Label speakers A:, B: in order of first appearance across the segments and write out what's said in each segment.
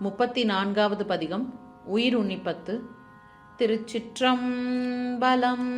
A: முப்பத்தி நான்காவது பதிகம் உயிர் உன்னிப்பத்து திருச்சிற்றம்பலம்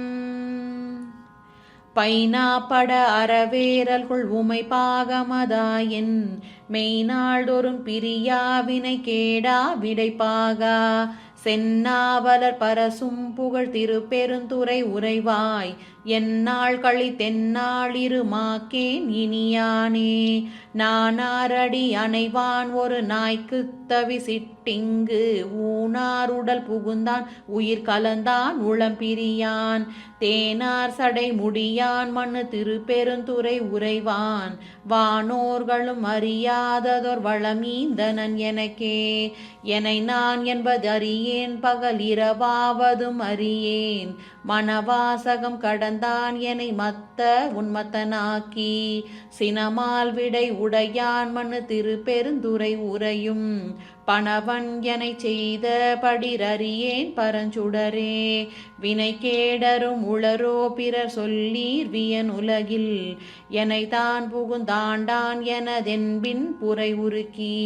A: பைனாப்பட அறவேரல்குள் உமை பாகமதாயின் மெய்நாள்தோறும் பிரியாவினை கேடா விடைப்பாகா சென்னாவலர் பரசும் புகழ் திருப்பெருந்துறை உறைவாய் எந்நாள் களி தென்னாளிருமாக்கேன் இனியானே. நானாரடி அணைவான் ஒரு நாய்க்கு தவி சிட்டிங்கு ஊனார் உடல் புகுந்தான் உயிர் கலந்தான் உளம் பிரியான். தேனார் சடை முடியான் மண்ணு திருப்பெருந்துறை உறைவான். வானோர்களும் அறியாததோர் வளமீந்தனன் எனக்கே. என்னை நான் என்பது அறியேன் பகல் இரவாவதும் அறியேன். மனவாசகம் கடந்தான் எனை மத்த உன்மத்தனாக்கி. சினமால் விடை உடையான் மண்ணு திருப்பெருந்துரை உறையும். பணவன் எனை செய்த படிரறியேன் பரஞ்சுடரே. வினை கேடரும் உளரோ பிறர் சொல்லீர் வியன் உலகில். எனை தான் புகுந்தாண்டான் எனதென்பின் புரை உருக்கி.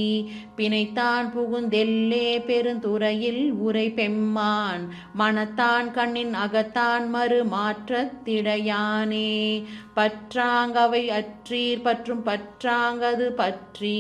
A: பிணைத்தான் புகுந்தெல்லே பெருந்துறையில் உரை பெம்மான். மனத்தான் கண்ணின் அகத்தான் மறு மாற்றத்திடையானே பற்றாங்கவை அற்றீர் பற்றும் பற்றாங்கது பற்றி.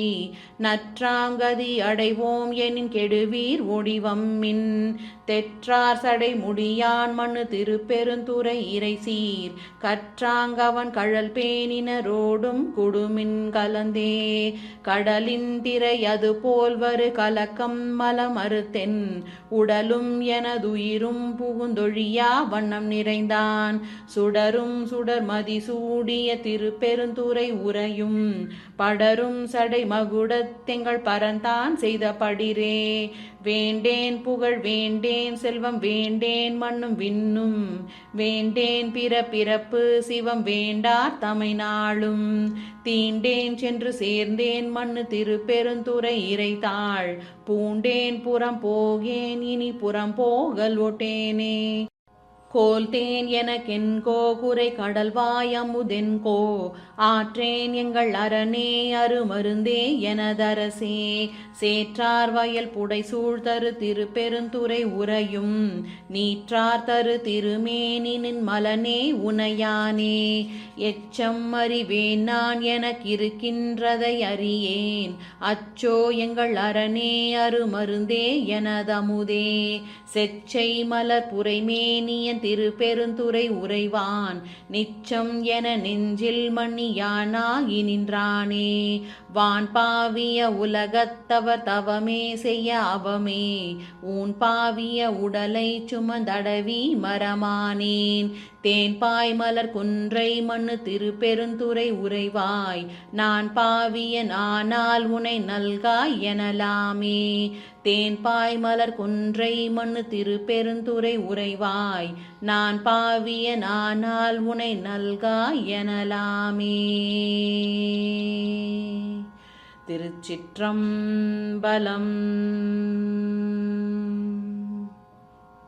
A: நற்றாங்கதி அடைவோம் எனின் கெடுவீர் ஒடிவம்மின் தெற்றார் சடை முடியான் மண்ணு திருப்பெருந்துறை இறை சீர் கற்றாங்கவன் கழல் பேணினரோடும் குடுமின் கலந்தே. கடலின் திரை அது போல்வரு கலக்கம் மலம் அறுத்தென். உடலும் எனதுயிரும் புகுந்தொழியா வண்ணம் நிறைந்தான். சுடரும் சுடர் மதி சூடிய திருப்பெருந்துறை உரையும் படரும் சடை மகுடத்தெங்கள் பரந்தான் செய்த படிரே வேண்டேன் புகழ் வேண்டேன் செல்வம் வேண்டேன் மண்ணும் விண்ணும் வேண்டேன் பிற பிறப்பு சிவம் வேண்டார் தமை நாளும். தீண்டேன் சென்று சேர்ந்தேன் மண்ணு திருப்பெருந்துறை இறைத்தாள். பூண்டேன் புறம் போகேன் இனி புறம் போகல் ஒட்டேனே. கோல்தேன் எனக்கென்கோ குறை கடல்வாய் அமுதென்கோ ஆற்றேன் எங்கள் அரணே அருமருந்தே எனதரசே. சேற்றார் வயல் புடை சூழ்தரு திருப்பெருந்துறை உரையும் நீற்றார் தரு திருமேனின் மலனே உனையானே. எச்சம் அறிவேன் நான் எனக்கிருக்கின்றதை அறியேன். அச்சோ எங்கள் அரணே அருமருந்தே எனதமுதே. செச்சை மலர் புரைமேனியன் திருப்பெருந்துறை உறைவான். நிச்சம் என நெஞ்சில் மணியானாகி நின்றானே. வான் பாவிய உலகத்தவர் தவமே செய்ய அவமே. ஊன் பாவிய உடலை சுமந்தடவி மரமானேன். தேன் பாய் மலர் குன்றை மண்ணு திருப்பெருந்துறை உறைவாய். நான் பாவிய நானால் உனை நல்காய் எனலாமே. தேன் பாய் மலர் குன்றை மண்ணு திருப்பெருந்துறை உறைவாய். நான் பாவிய நானால் உனை நல்காய் எனலாமே. திருச்சிற்றம்பலம்.